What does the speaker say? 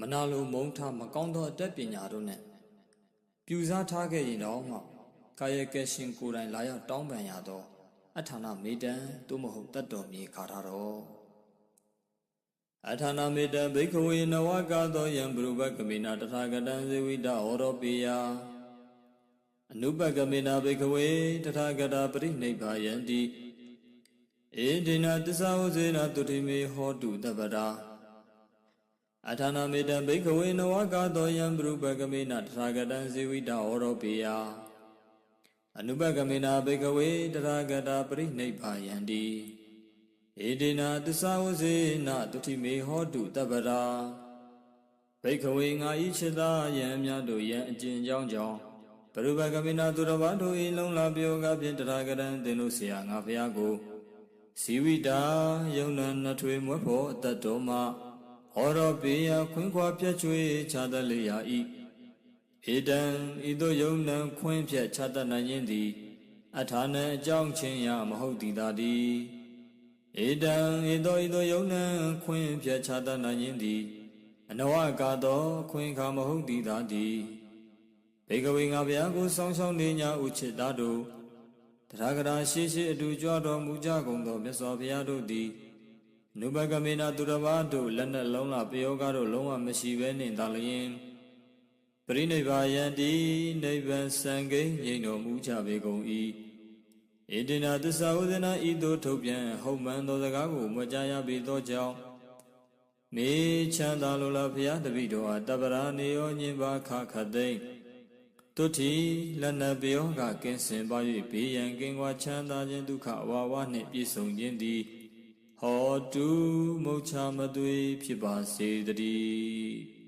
မနာလိုမုန်းထားမကောင်းသောအတတ်ပညာတို့နဲ့ပြူစားထားခဲ့ရင်တော့မှကာယကရှင်ကိုယ်တိုင်လာရောက်တောင်းပန်ရသောအထာဏမေတ္တံသို့မဟုတ်တတ်တော်မြေခါထားတော်အထာဏမေတ္တဘိက္ခဝေနဝကသောယံဘုရုပကမေနာတထာဂတံဇေဝိတဩရောပိယအနုပကမေနာဘိက္ခဝေတထာဂတာပရိနိဗ္ဗာယံတိဧဒေနသစ္စာဝဇေနတုတိမေဟောတုတပ္ပရာ အထာဏမေတံဘိက္ခဝေနဝကသောယံဘုရုပကမေနတထာဂတံဇေဝိတဩရောပိယအနုပကမေနာဘိက္ခဝေတထာဂတာပရိနိဗ္ဗာယံတိဧဒေနသစ္စာဝဇေနတုတိမေဟောတုတပ္ပရာဘိက္ခဝေငါဤချစ်သားယံမြတ်တို့ယံအကျဉ်ကြောင်းကြောင့်ဘရုပကမေနာသူတော်ဘာတို့ဤလုံလာပြောကဖြင့်တထာဂတံသင်တို့ဆရာငါဖျားကိုဇီဝိတာယုံနံနှထွေမွဲ့ဖို့အတတ်တော်မှာ ဟောရောပေယခွင်းခွာပြည့်ချွေခြားတတ်လေရာဤဧတံဤသို့ယုံနံခွင်းဖြတ်ခြားတတ်နိုင်ခြင်းသည်အထာဏံအကြောင်းချင်းရမဟုတ်သည်သာတည်းဧတံဤသို့ဤသို့ယုံနံခွင်းဖြတ်ခြားတတ်နိုင်ခြင်းသည်အနဝကသောခွင်းခါမဟုတ်သည်သာတည်းဘေကဝေငါဗျာကိုစောင်းရှောင်းနေညာဥချစ်သားတို့တရားဂရာရှိရှိအတူကြွတော်မူကြကုန်သောမြတ်စွာဘုရားတို့သည် နုဘကမေနာသူတော်ဘာတို့လက်နဲ့လုံးလာပယောဂတို့လုံးဝမရှိဘဲနှင့်သာလျင်ပရိနိဗ္ဗာယံတိနိဗ္ဗာန်စံကိန်းငြိမ်တော်မူကြပေကုန်၏ဣတိနာသစ္စာဥဒနာဤသို့ထုတ်ပြန်ဟုတ်မှန်သောစကားကိုမွကြားရပေသောကြောင့်မေချမ်းသာလိုလားဘုရားတပည့်တော်အားတပ္ပရာနေယောညင်ပါခခသိမ့်တုတိလက်နပယောကကင်းစင်ပါ၍ဘေးရန်ကင်းကွာချမ်းသာခြင်းဒုက္ခအဝါဝနှင့်ပြည့်စုံခြင်းသည် ဟောတုမုတ်ချမသွေဖြစ်ပါစေတည်း